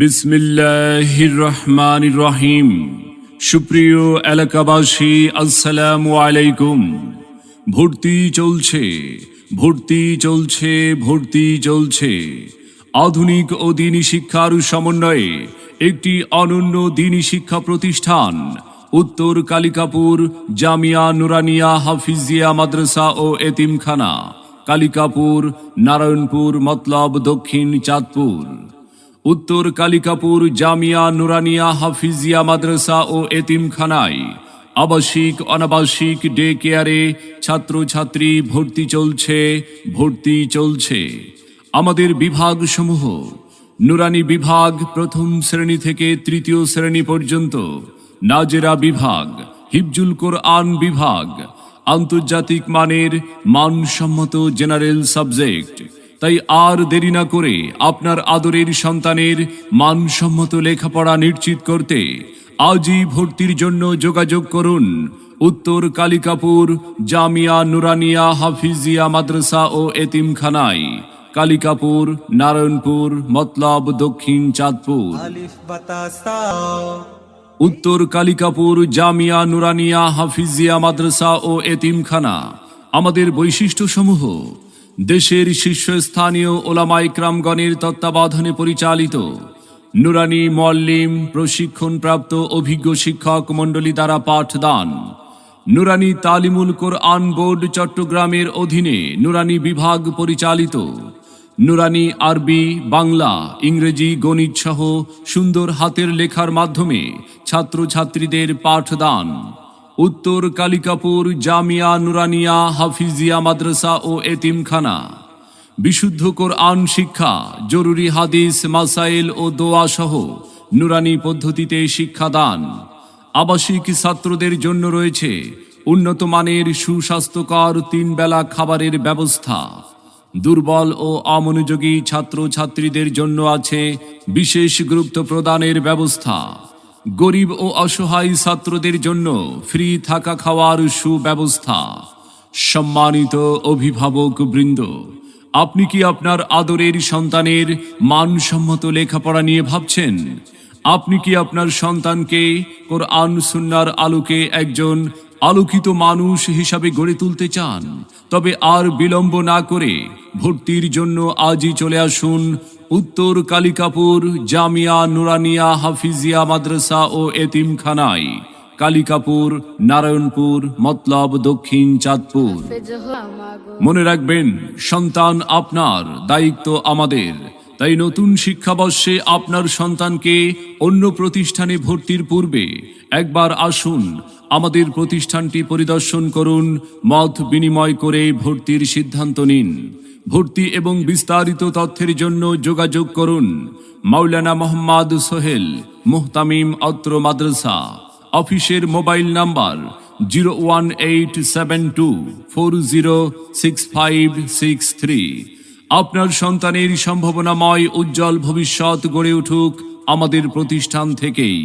বিসমিল্লাহির রহমানির রহিম সুপ্রিয় এলাকাবাসী, আসসালামু আলাইকুম। ভর্তি চলছে ভর্তি চলছে ভর্তি চলছে। আধুনিক ও দিনী শিক্ষার সমন্বয়ে একটি অনন্য দিনী শিক্ষা প্রতিষ্ঠান, উত্তর কালিকাপুর, জামিয়া নুরানিয়া হাফিজিয়া মাদ্রাসা ও এতিমখানা। কালিকাপুর, নারায়ণপুর, মতলব দক্ষিণ চাঁদপুর। উত্তর কালিকাপুর, জামিয়া নুরানিয়া হাফিজিয়া মাদ্রাসা ও এতিমখানায় আবাসিক, অনাবাসিক ডে কেয়ারে ছাত্রছাত্রী ভর্তি চলছে ভর্তি চলছে। আমাদের বিভাগসমূহ, নুরানি বিভাগ প্রথম শ্রেণি থেকে তৃতীয় শ্রেণি পর্যন্ত, নাজেরা বিভাগ, হিফজুল কোরআন বিভাগ আন্তর্জাতিক মানের মানসম্মত জেনারেল সাবজেক্ট। তাই আর দেরি না করে আপনার আদরের সন্তানের মানসম্মত লেখাপড়া নিশ্চিত করতে আজই ভর্তির জন্য যোগাযোগ করুন। উত্তর কালিকাপুর, জামিয়া নুরানিয়া হাফিজিয়া মাদ্রাসা ও এতিমখানায়। কালিকাপুর, নারায়ণপুর, মতলব দক্ষিণ চাঁদপুর। উত্তর কালিকাপুর, জামিয়া নুরানিয়া, হাফিজিয়া মাদ্রাসা ও এতিমখানা। আমাদের বৈশিষ্ট্যসমূহ, দেশের শীর্ষস্থানীয় ওলামাই ক্রামগণের তত্ত্বাবধানে পরিচালিত। নুরানি মল্লিম প্রশিক্ষণপ্রাপ্ত অভিজ্ঞ শিক্ষক মণ্ডলী দ্বারা পাঠদান। নুরানি তালিমুল কোরআন বোর্ড চট্টগ্রামের অধীনে নুরানি বিভাগ পরিচালিত। নুরানি আরবি, বাংলা, ইংরেজি, গণিত সহ সুন্দর হাতের লেখার মাধ্যমে ছাত্রছাত্রীদের পাঠদান। উত্তর কালিকাপুর জামিয়া নুরানিয়া হাফিজিয়া মাদ্রাসা ও এতিমখানা। বিশুদ্ধ কোরআন শিক্ষা, জরুরি হাদিস, মাসাইল ও দোয়া সহ নুরানি পদ্ধতিতে শিক্ষাদান। আবাসিক ছাত্রদের জন্য রয়েছে উন্নত মানের সুস্বাস্থ্যকর তিন বেলা খাবারের ব্যবস্থা। দুর্বল ও অমনোযোগী ছাত্রছাত্রীদের জন্য আছে বিশেষ গুরুত্ব প্রদানের ব্যবস্থা। গরিব ও অসহায় ছাত্রদের জন্য ফ্রি থাকা খাওয়ার সুব্যবস্থা। সম্মানিত অভিভাবক বৃন্দ, আপনি কি আপনার আদরের সন্তানের মানসম্মত লেখাপড়া নিয়ে ভাবছেন? আপনি কি আপনার সন্তানকে কোরআন সুন্নার আলোকে একজন আলোকিত মানুষ হিসাবে গড়ে তুলতে চান তবে আর বিলম্ব না করে ভর্তির জন্য আজই চলে আসুন উত্তর কালিকাপুর জামিয়া নুরানিয়া হাফিজিয়া মাদ্রাসা ও এতিমখানায় কালিকাপুর নারায়ণপুর মতলব দক্ষিণ চাঁদপুর। মনে রাখবেন সন্তান আপনার দায়িত্ব আমাদের। তাই নতুন শিক্ষাবর্ষে আপনার সন্তানকে অন্য প্রতিষ্ঠানে ভর্তির পূর্বে একবার আসুন, আমাদের প্রতিষ্ঠানটি পরিদর্শন করুন, মত বিনিময় করে ভর্তির সিদ্ধান্ত নিন। ভর্তি এবং বিস্তারিত তথ্যের জন্য যোগাযোগ করুন। মাওলানা মোহাম্মদ সোহেল মুহতামিম অত্র মাদ্রাসা। অফিসের mobile number zero one eight seven two four zero six five six three. আপনার সন্তানের সম্ভাবনাময় উজ্জ্বল ভবিষ্যৎ গড়ে উঠুক আমাদের প্রতিষ্ঠান থেকেই।